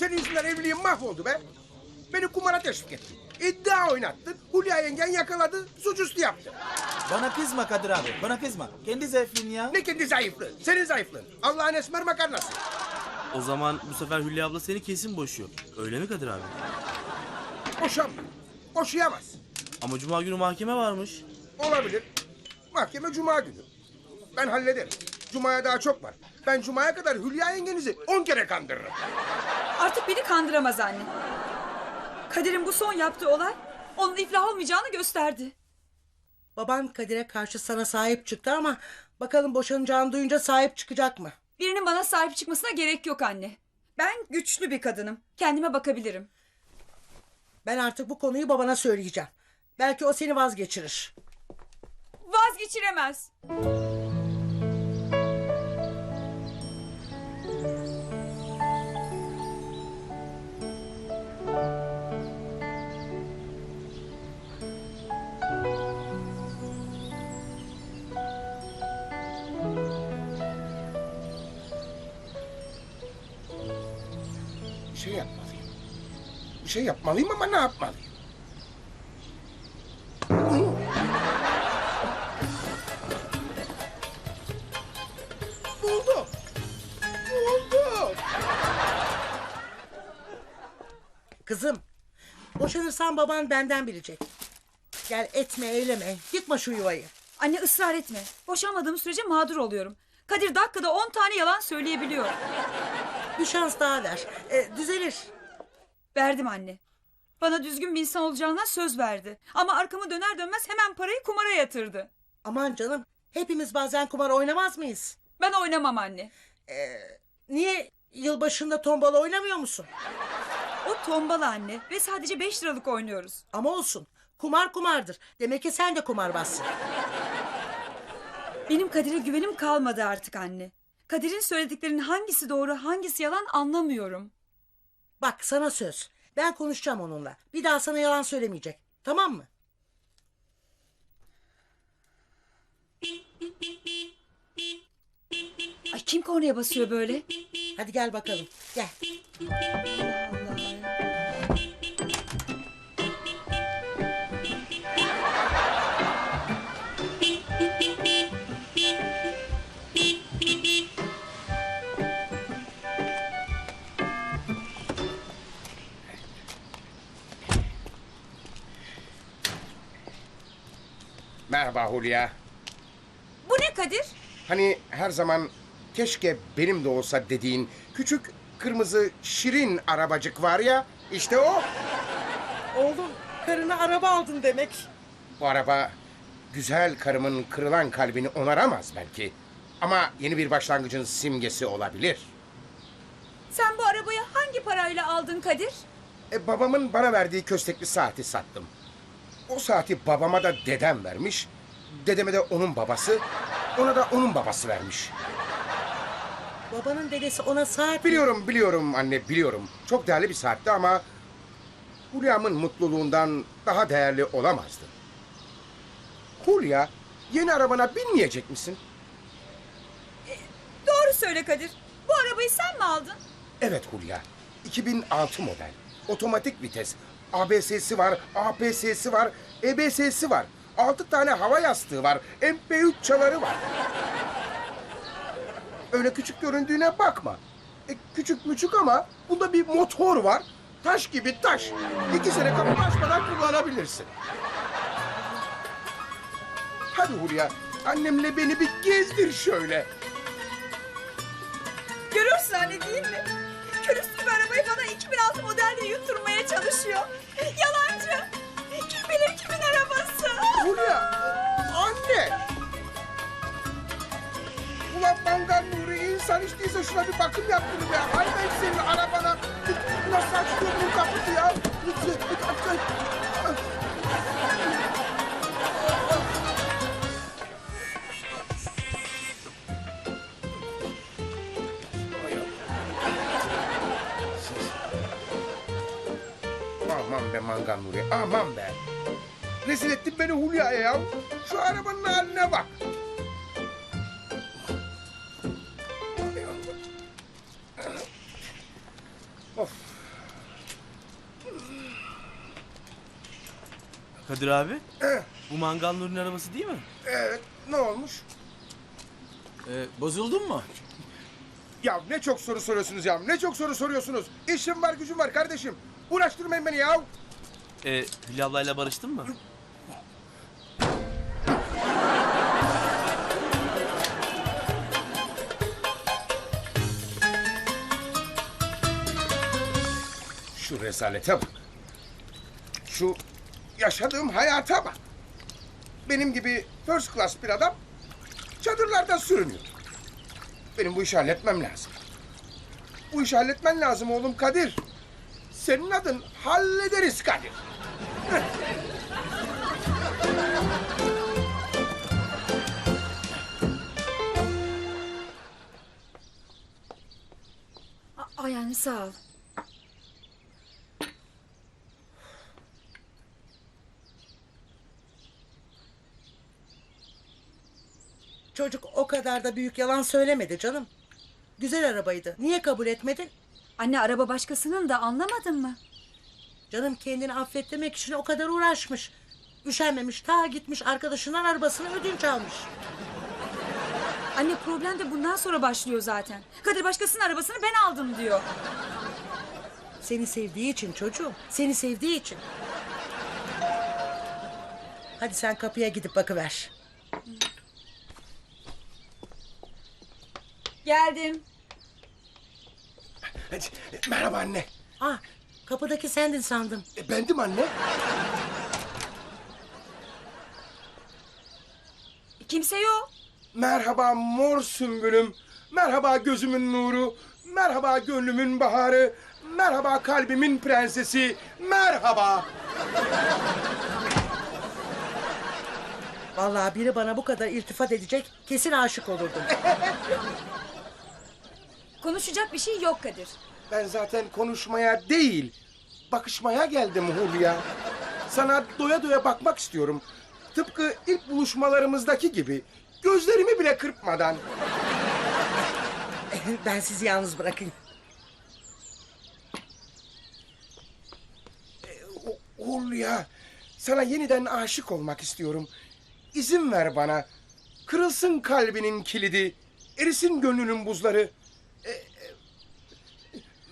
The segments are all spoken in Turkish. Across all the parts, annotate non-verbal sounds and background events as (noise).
Senin yüzünden evliliğim mahvoldu be. Beni kumara teşvik ettin. İddia oynattın. Hulya yengen yakaladı. Suçüstü yaptı. Bana kızma Kadir abi. Bana kızma. Kendi zayıflığın ya. Ne kendi zayıflığı. Senin zayıflığın. Allah'ın esmer makarnası. O zaman bu sefer Hülya abla seni kesin boşuyor. Öyle mi Kadir abi? Boşanma. Boşayamaz. Ama cuma günü mahkeme varmış. Olabilir. Mahkeme cuma günü. Ben hallederim. Cuma'ya daha çok var. Ben cumaya kadar Hülya yengenizi on kere kandırırım. Artık beni kandıramaz anne. Kadir'in bu son yaptığı olay onun iflah olmayacağını gösterdi. Baban Kadir'e karşı sana sahip çıktı ama bakalım boşanacağını duyunca sahip çıkacak mı? Birinin bana sahip çıkmasına gerek yok anne. Ben güçlü bir kadınım. Kendime bakabilirim. Ben artık bu konuyu babana söyleyeceğim. Belki o seni vazgeçirir. Vazgeçiremez. Şey yapmalıyım ama ne yapmalıyım? Buldum. Buldum. Kızım, boşanırsan baban benden bilecek. Gel etme eyleme, yıkma şu yuvayı. Anne ısrar etme. Boşanmadığım sürece mağdur oluyorum. Kadir dakikada on tane yalan söyleyebiliyor. Bir şans daha ver. E, düzelir. Verdim anne. Bana düzgün bir insan olacağına söz verdi. Ama arkamı döner dönmez hemen parayı kumara yatırdı. Aman canım, hepimiz bazen kumar oynamaz mıyız? Ben oynamam anne. Niye yılbaşında tombala oynamıyor musun? O tombala anne ve sadece beş liralık oynuyoruz. Ama olsun. Kumar kumardır. Demek ki sen de kumarbazsın. Benim Kadir'e güvenim kalmadı artık anne. Kadir'in söylediklerinin hangisi doğru hangisi yalan anlamıyorum. Bak sana söz. Ben konuşacağım onunla. Bir daha sana yalan söylemeyecek. Tamam mı? Ay kim kornaya basıyor böyle? Hadi gel bakalım. Gel. Merhaba Hulya. Bu ne Kadir? Hani her zaman keşke benim de olsa dediğin küçük kırmızı şirin arabacık var ya işte o. Oğlum karına araba aldın demek. Bu araba güzel karımın kırılan kalbini onaramaz belki. Ama yeni bir başlangıcın simgesi olabilir. Sen bu arabayı hangi parayla aldın Kadir? E, babamın bana verdiği köstekli saati sattım. O saati babama da dedem vermiş. Dedeme de onun babası, ona da onun babası vermiş. Babanın dedesi ona saat... Biliyorum, biliyorum anne, biliyorum. Çok değerli bir saatti ama... Hulya'mın mutluluğundan daha değerli olamazdı. Hulya, yeni arabana binmeyecek misin? Doğru söyle Kadir. Bu arabayı sen mi aldın? Evet Hulya, 2006 model. Otomatik vites. ABS'si var, APS'si var, EBS'si var. Altı tane hava yastığı var, MP3 çaları var. Öyle küçük göründüğüne bakma. E, küçük müçük ama bunda bir motor var. Taş gibi taş. İki sene kapı açmadan kullanabilirsin. Hadi Hulya, annemle beni bir gezdir şöyle. Görürsün anne değil mi? Külüstür bir arabayı bana 2006 modelde yutturmaya çalışıyor. Yalancı. Hulya! Anne! Ulan mangal Nuri insan değilse şuna bir bakım yaptırır ya. Hay ben senin arabana. Nasıl açıyor bu kapısı ya? Aman be mangal Nuri, aman be. Rezil ettin beni Hulya'ya ya. Şu arabanın haline bak. Of. Kadir abi. Bu mangal Nuri'nin arabası değil mi? Evet ne olmuş? Ee, bozuldun mu? Ya ne çok soru soruyorsunuz ya. Ne çok soru soruyorsunuz. İşim var gücüm var kardeşim. Uğraştırmayın beni ya. Ee, Hülya ablayla barıştın mı? Şu rezalete bak. Şu yaşadığım hayata bak. Benim gibi first class bir adam çadırlarda sürünüyor. Benim bu işi halletmem lazım. Bu işi halletmen lazım oğlum Kadir. Senin adın hallederiz Kadir. (laughs) Ay yani sağ ol. Çocuk o kadar da büyük yalan söylemedi canım. Güzel arabaydı. Niye kabul etmedin? Anne araba başkasının da anlamadın mı? Canım kendini affettirmek için o kadar uğraşmış. Üşenmemiş ta gitmiş arkadaşından arabasını ödünç almış. Anne problem de bundan sonra başlıyor zaten. Kadir başkasının arabasını ben aldım diyor. Seni sevdiği için çocuğum. Seni sevdiği için. Hadi sen kapıya gidip bakıver. Geldim. Merhaba anne. Ah kapıdaki sendin sandım. E, bendim anne. Kimse yok. Merhaba mor sümbülüm. Merhaba gözümün nuru. Merhaba gönlümün baharı. Merhaba kalbimin prensesi. Merhaba. Vallahi biri bana bu kadar iltifat edecek kesin aşık olurdum. (laughs) Konuşacak bir şey yok Kadir. Ben zaten konuşmaya değil, bakışmaya geldim Hulya. Sana doya doya bakmak istiyorum. Tıpkı ilk buluşmalarımızdaki gibi. Gözlerimi bile kırpmadan. ben sizi yalnız bırakayım. O- Hulya, sana yeniden aşık olmak istiyorum. İzin ver bana. Kırılsın kalbinin kilidi, erisin gönlünün buzları. E, e,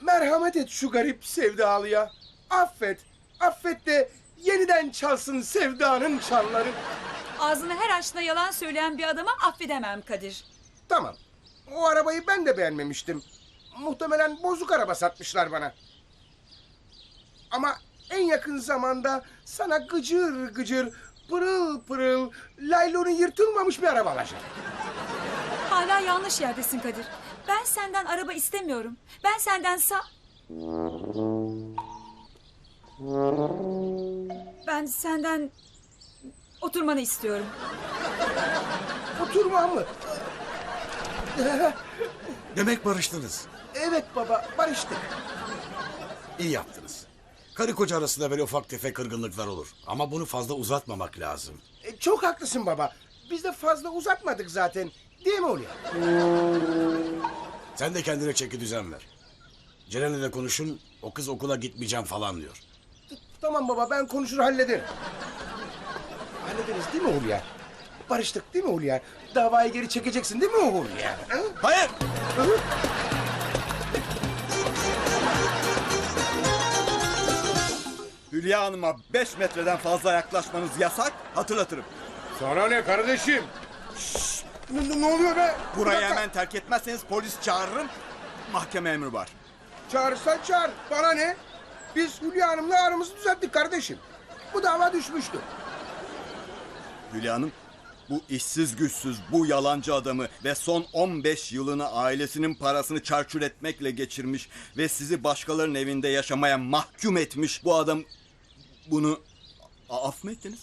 merhamet et şu garip sevdalıya. Affet, affet de yeniden çalsın sevdanın çanları. Ağzını her açtığında yalan söyleyen bir adama affedemem Kadir. Tamam, o arabayı ben de beğenmemiştim. Muhtemelen bozuk araba satmışlar bana. Ama en yakın zamanda sana gıcır gıcır, pırıl pırıl, laylonu yırtılmamış bir araba alacağım. Hala yanlış yerdesin Kadir. Ben senden araba istemiyorum. Ben senden sa... Ben senden oturmanı istiyorum. Oturma mı? Demek barıştınız. Evet baba, barıştık. İyi yaptınız. Karı koca arasında böyle ufak tefek kırgınlıklar olur. Ama bunu fazla uzatmamak lazım. E, çok haklısın baba. Biz de fazla uzatmadık zaten. Değil mi Hulya? Sen de kendine çeki düzen ver. Ceren'le de konuşun. O kız okula gitmeyeceğim falan diyor. Tamam baba, ben konuşur hallederim. Hallederiz değil mi Hulya? Barıştık değil mi Hulya? Davayı geri çekeceksin değil mi Hulya? Ha? Hayır. Hülya Hanım'a 5 metreden fazla yaklaşmanız yasak. Hatırlatırım. Sana ne kardeşim? Şşş! Ne, ne oluyor be? Burayı dakika. hemen terk etmezseniz polis çağırırım. Mahkeme emri var. Çağırırsan çağır. Bana ne? Biz Hülya Hanım'la aramızı düzelttik kardeşim. Bu dava düşmüştü. Hülya Hanım, bu işsiz güçsüz, bu yalancı adamı ve son 15 yılını ailesinin parasını çarçur etmekle geçirmiş ve sizi başkalarının evinde yaşamaya mahkum etmiş bu adam bunu A- af mı ettiniz?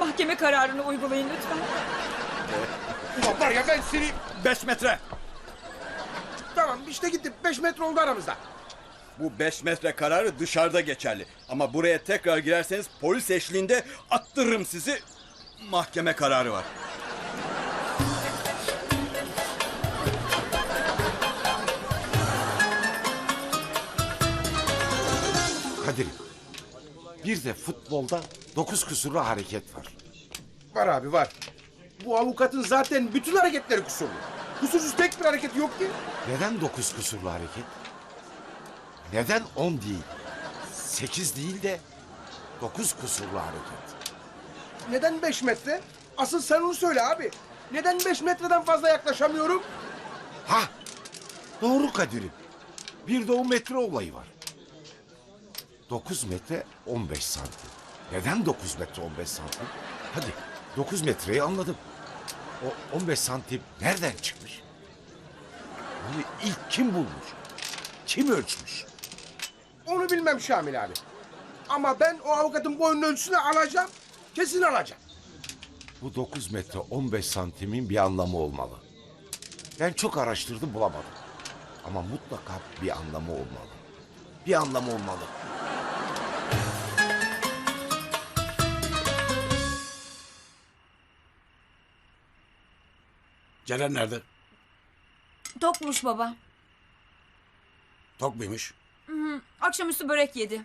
Mahkeme kararını uygulayın lütfen. Ulan var ya ben seni... Beş metre. Tamam işte gitti. Beş metre oldu aramızda. Bu 5 metre kararı dışarıda geçerli. Ama buraya tekrar girerseniz polis eşliğinde attırırım sizi. Mahkeme kararı var. Kadir, bir de futbolda dokuz kusurlu hareket var. Var abi var. Bu avukatın zaten bütün hareketleri kusurlu. Kusursuz tek bir hareketi yok ki. Neden dokuz kusurlu hareket? Neden on değil? Sekiz değil de dokuz kusurlu hareket. Neden 5 metre? Asıl sen onu söyle abi. Neden 5 metreden fazla yaklaşamıyorum? Ha! Doğru Kadir'im. Bir de on metre olayı var. Dokuz metre on beş santim. Neden dokuz metre on beş santim? Hadi dokuz metreyi anladım. O on beş santim nereden çıkmış? Bunu ilk kim bulmuş? Kim ölçmüş? Onu bilmem Şamil abi. Ama ben o avukatın boyunun ölçüsünü alacağım. Kesin alacağım. Bu 9 metre 15 santimin bir anlamı olmalı. Ben çok araştırdım bulamadım. Ama mutlaka bir anlamı olmalı. Bir anlamı olmalı. Ceren nerede? Tokmuş baba. Tok muymuş? Akşamüstü börek yedi.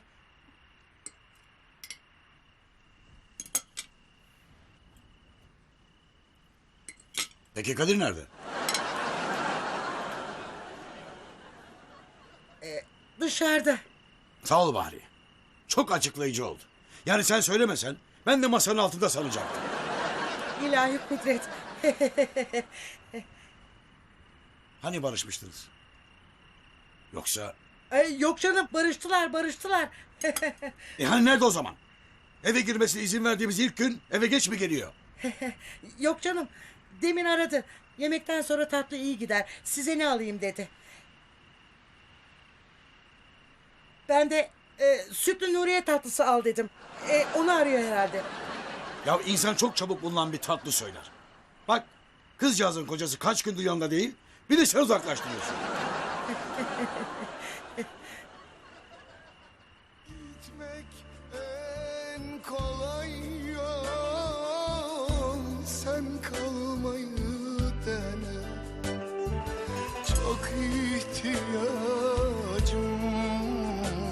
Peki Kadir nerede? Dışarıda. Sağ ol Bahri. Çok açıklayıcı oldu. Yani sen söylemesen ben de masanın altında sanacaktım. İlahi kudret. (laughs) Hani barışmıştınız? Yoksa... Ay, yok canım barıştılar barıştılar. (laughs) E hani nerede o zaman? Eve girmesine izin verdiğimiz ilk gün eve geç mi geliyor? (laughs) yok canım. Demin aradı. Yemekten sonra tatlı iyi gider. Size ne alayım dedi. Ben de e, sütlü Nuriye tatlısı al dedim. E, onu arıyor herhalde. Ya insan çok çabuk bulunan bir tatlı söyler. Kızcağızın kocası kaç gündür yanında değil. Bir de sen uzaklaştırıyorsun. Gitmek en kolay yol Sen kalmayı dene Çok ihtiyacım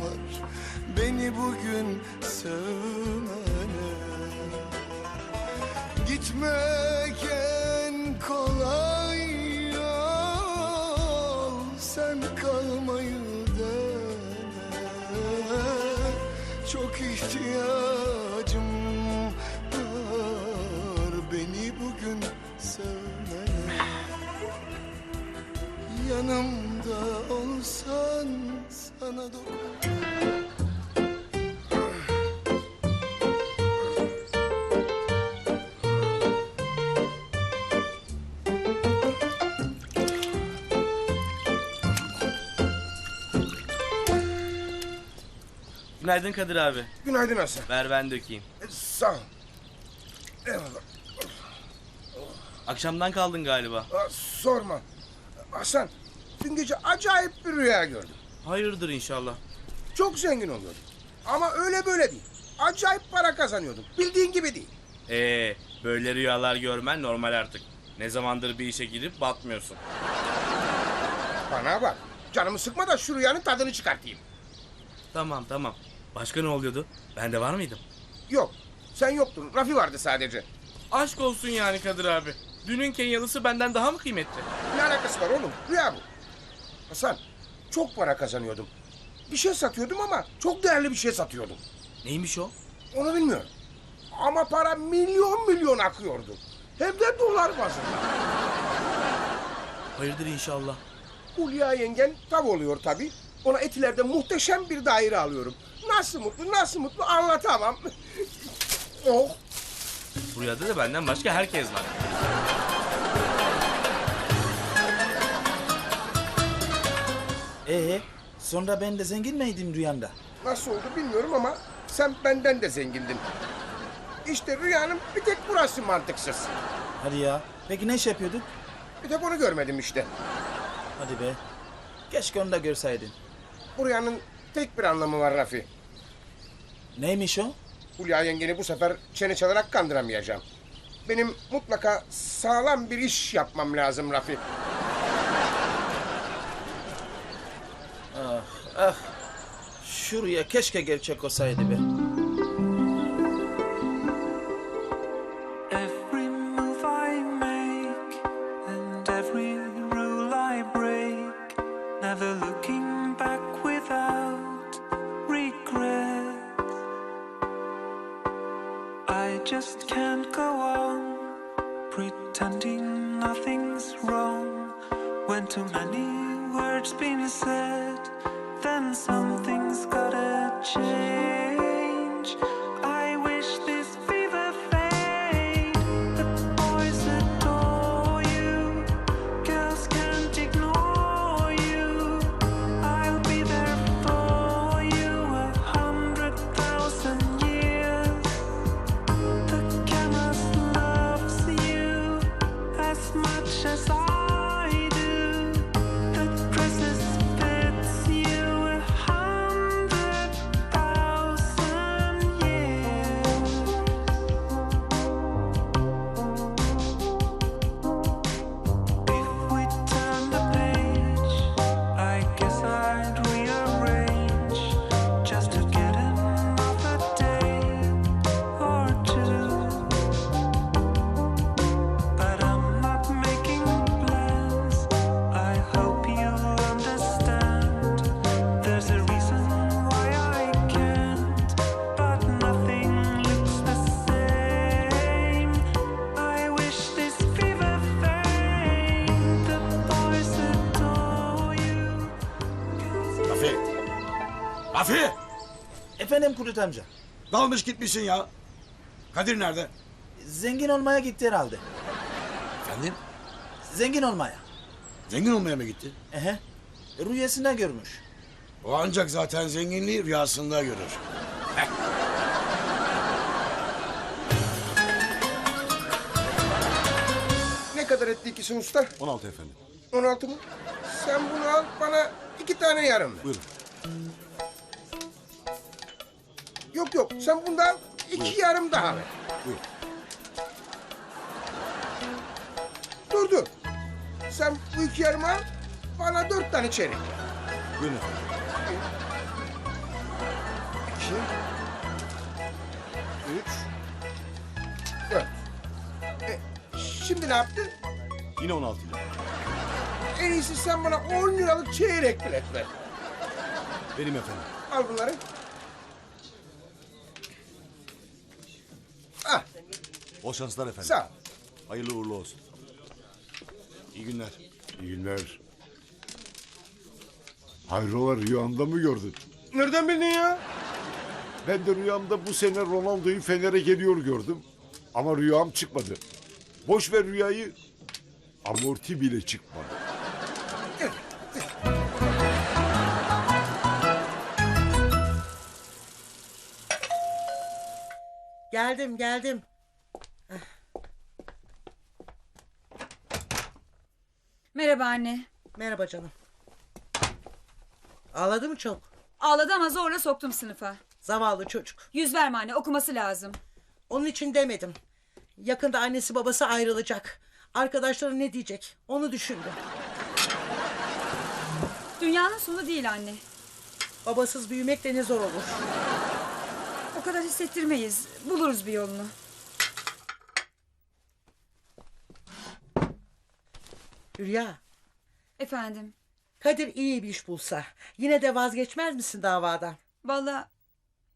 var Beni bugün sevmene Gitmek Çok ihtiyacım var. Beni bugün sevmene Yanımda olsan sana dokun Günaydın Kadir abi. Günaydın Hasan. Ver ben dökeyim. E, Sağ ol. Eyvallah. Akşamdan kaldın galiba. Aa, sorma. Hasan, dün gece acayip bir rüya gördüm. Hayırdır inşallah. Çok zengin oluyordum. Ama öyle böyle değil. Acayip para kazanıyordum. Bildiğin gibi değil. Ee, böyle rüyalar görmen normal artık. Ne zamandır bir işe girip batmıyorsun. Bana bak. Canımı sıkma da şu rüyanın tadını çıkartayım. Tamam tamam. Başka ne oluyordu? Ben de var mıydım? Yok. Sen yoktun. Rafi vardı sadece. Aşk olsun yani Kadir abi. Dünün Kenyalısı benden daha mı kıymetli? Ne alakası var oğlum? Rüya bu. Hasan, çok para kazanıyordum. Bir şey satıyordum ama çok değerli bir şey satıyordum. Neymiş o? Onu bilmiyorum. Ama para milyon milyon akıyordu. Hem de dolar bazında. Hayırdır inşallah. Hulya yengen tav oluyor tabii. Ona etilerde muhteşem bir daire alıyorum. Nasıl mutlu, nasıl mutlu anlatamam. (laughs) oh, Bu rüyada da benden başka herkes var. Ee, sonra ben de zengin miydim rüyamda? nasıl oldu bilmiyorum ama sen benden de zengindin. İşte rüyanın bir tek burası mantıksız. Hadi ya. Peki ne iş yapıyorduk? Bir tek onu görmedim işte. Hadi be. Keşke onu da görseydin. Bu rüyanın tek bir anlamı var Rafi. Neymiş o? Hulya yengeni bu sefer çene çalarak kandıramayacağım. Benim mutlaka sağlam bir iş yapmam lazım Rafi. Ah, ah. Şu rüya keşke gerçek olsaydı be. Kudret amca. Dalmış gitmişsin ya. Kadir nerede? Zengin olmaya gitti herhalde. Efendim? Zengin olmaya. Zengin olmaya mı gitti? Ehe. Rüyasında görmüş. O ancak zaten zenginliği rüyasında görür. Ne kadar etti ikisi usta? 16 efendim. 16 mı? Sen bunu al bana iki tane yarım ver. Buyurun. Yok yok sen bundan iki yarım daha ver. Buyur. Dur dur. Sen bu iki yarım al bana dört tane çeyrek. Buyurun efendim. İki. Üç. Dört. E, şimdi ne yaptı? Yine 16 lira. En iyisi sen bana 10 liralık çeyrek bilet ver. Benim efendim. Al bunları. Bol şanslar efendim. sağ ol. Hayırlı uğurlu olsun. İyi günler. İyi günler. Hayrola rüyanda mı gördün? Nereden bildin ya? Ben de rüyamda bu sene Ronaldo'yu Fener'e geliyor gördüm. Ama rüyam çıkmadı. Boş ver rüyayı. Amorti bile çıkmadı. Geldim geldim. Merhaba anne. Merhaba canım. Ağladı mı çok? Ağladı ama zorla soktum sınıfa. Zavallı çocuk. Yüz verme anne okuması lazım. Onun için demedim. Yakında annesi babası ayrılacak. Arkadaşları ne diyecek? Onu düşündüm. Dünyanın sonu değil anne. Babasız büyümek de ne zor olur. O kadar hissettirmeyiz. Buluruz bir yolunu. Hülya, Efendim. Kadir iyi bir iş bulsa yine de vazgeçmez misin davadan? Vallahi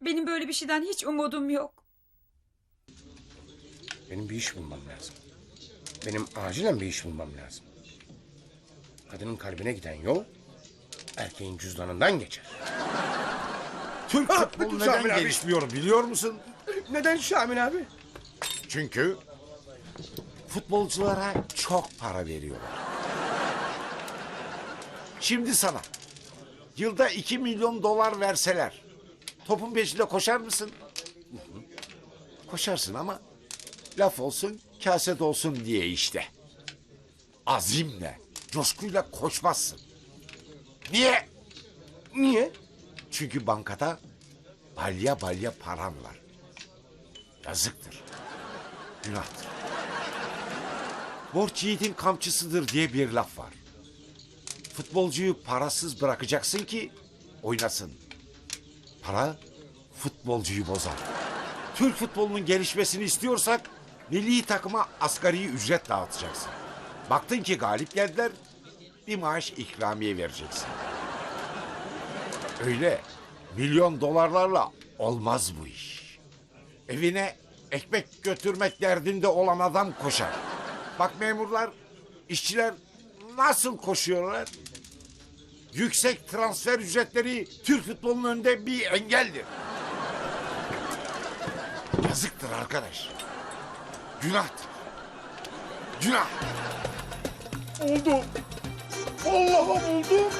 benim böyle bir şeyden hiç umudum yok. Benim bir iş bulmam lazım. Benim acilen bir iş bulmam lazım. Kadının kalbine giden yol erkeğin cüzdanından geçer. (laughs) Türk Ah, futbolu neden Şamil abi. gelişmiyor biliyor musun? Neden Şamil abi? Çünkü futbolculara çok para veriyorlar. Şimdi sana yılda 2 milyon dolar verseler topun peşinde koşar mısın? Koşarsın ama laf olsun kaset olsun diye işte. Azimle, coşkuyla koşmazsın. Niye? Niye? Çünkü bankada balya balya paran var. Yazıktır. Günahtır. Borç yiğidin kamçısıdır diye bir laf var. Futbolcuyu parasız bırakacaksın ki oynasın. Para futbolcuyu bozar. Türk futbolunun gelişmesini istiyorsak milli takıma asgari ücret dağıtacaksın. Baktın ki galip geldiler bir maaş ikramiye vereceksin. Öyle milyon dolarlarla olmaz bu iş. Evine ekmek götürmek derdinde olan adam koşar. Bak memurlar, işçiler nasıl koşuyorlar? Yüksek transfer ücretleri Türk futbolunun önünde bir engeldir. Yazıktır arkadaş. Günahtır. Günah. Oldu. Allah'ım oldu.